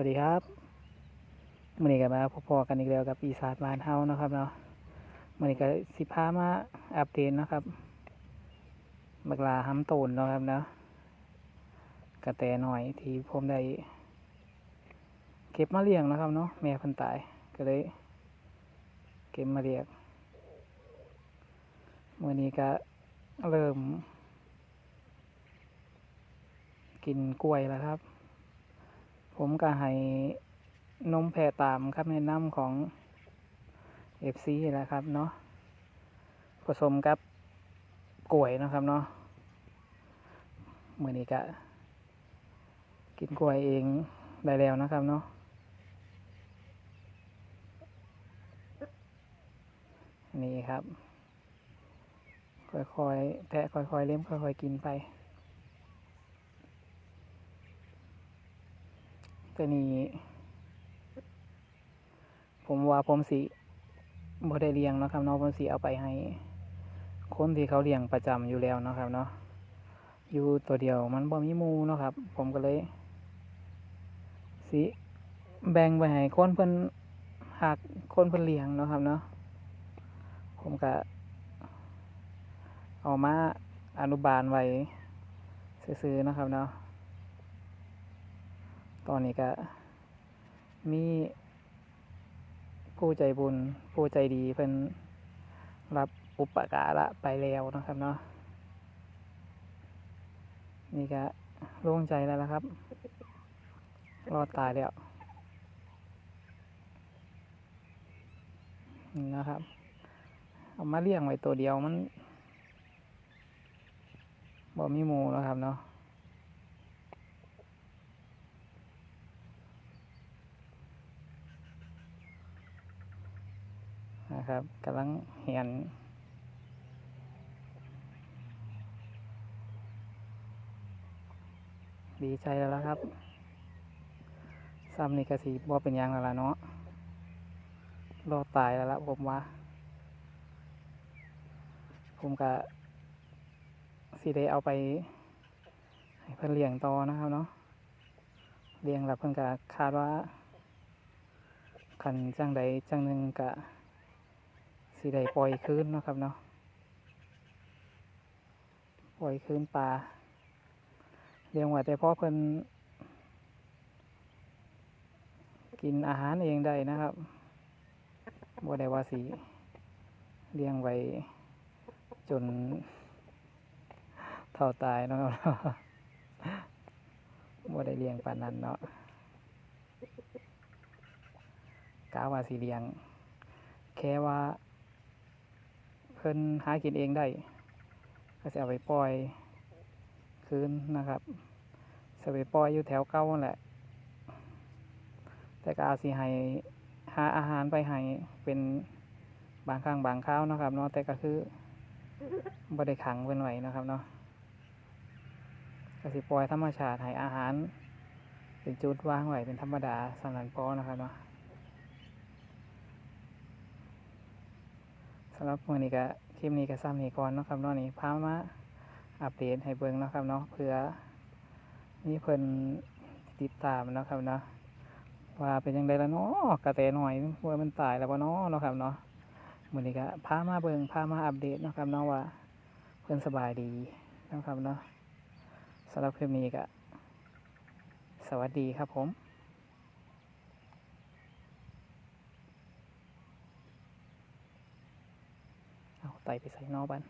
วัสดีครับมื่อนี้ก็มาพอๆกันอีกแล้วกับปีศาจบานเฮานะครับเนาะมื่อนี้ก็สิพามาอัปเดตนะครับบักลาห้ำโตนนะครับเนาะกระแตหน่อยที่ผมได้เก็บมาเลี้ยงนะครับเนาะแม่พันตายก็เลยเก็บมาเลี้ยงมื่อนี้ก็เริ่ม กินกล้วยแล้วครับ ผมก็ให้นมแพะตามครับแนะนำของ FC แหละครับเนาะผสมกับกล้วยนะครับเนาะมื่อนี้ก็กินกล้วยเองได้แล้วนะครับเนาะนี่ครับ ค่อยๆแทะค่อยๆเล่มค่อยๆกินไป ตัวนี้ ผมว่าผมสิบ่ได้เลี้ยงนะครับเนาะผมสิเอาไปให้ คนที่เขาเลี้ยงประจำอยู่แล้วนะครับเนาะอยู่ตัวเดียวมันบ่มีมูนะครับ ผมก็เลย สิแบ่งไปให้คนเพิ่นหักคนเพิ่นเลี้ยงนะครับเนาะผมก็เอามาอนุบาลไว้ซื้อๆนะครับเนาะ ตอนนี้ก็มีผู้ใจบุญผู้ใจดีเพิ่นรับอุปการะไปแล้วนะครับเนาะนี่ก็โล่งใจแล้วละครับ รอดตายแล้วนี่นะครับ เอามาเลี้ยงไว้ตัวเดียวมันบ่มีหมูแล้วครับเนาะ นะครับกำลังเหียนดีใจแล้วครับซ้ำนี่กสีบ่เป็นยังแล้วล่ะเนาะรอตายแล้วล่ะผมว่า ผมก็สิได้เอาไป ให้เพื่อนเลี้ยงต่อนะครับเนาะเลี้ยงแล้วเพื่อนก็คาดว่าขันจังใดจังหนึ่งก็ สีได้ปล่อยคืนนะครับเนาะปล่อยคืนปลาเลี้ยงไว้แต่พ่อเพิ่นกินอาหารเองได้นะครับบ่ได้ว่าสีเลี้ยงไว้จนเท่าตายเนาะครับบ่ได้เลี้ยงปานนั้นเนาะกาว่าสีเลี้ยง แค่ว่า เพิ่นหากินเองได้ ก็จะเอาไปปล่อยคืนนะครับจะไปปล่อยอยู่แถวเก้าแหละ แต่ก็อาจสิให้หาอาหารไปให้เป็นบางครั้งบางคราวนะครับเนาะแต่ก็คือบ่ได้ขังเพิ่นไว้นะครับเนาะก็สิปล่อยธรรมชาติให้อาหาร เป็นจุดวางไว้เป็นธรรมดาสำหรับปอนะครับเนาะ สำหรับวันนี้ก็คลิปนี้ก็ซ้ำนี้ก่อนนะครับเนาะนี่พามาอัปเดตให้เบิ่งนะครับเนาะเพื่อนี่เพิ่นติดตามนะครับเนาะว่าเป็นยังไงและเนาะกระแตหน่อยว่ามันตายแล้วบ่เนาะนะครับเนาะมื้อนี้ก็พามาเบิ่งพามาอัปเดตนะครับเนาะว่าเพิ่นสบายดีนะครับเนาะสำหรับคลิปนี้ก็สวัสดีครับผมเอา ไตไปใส่นอกบ้าน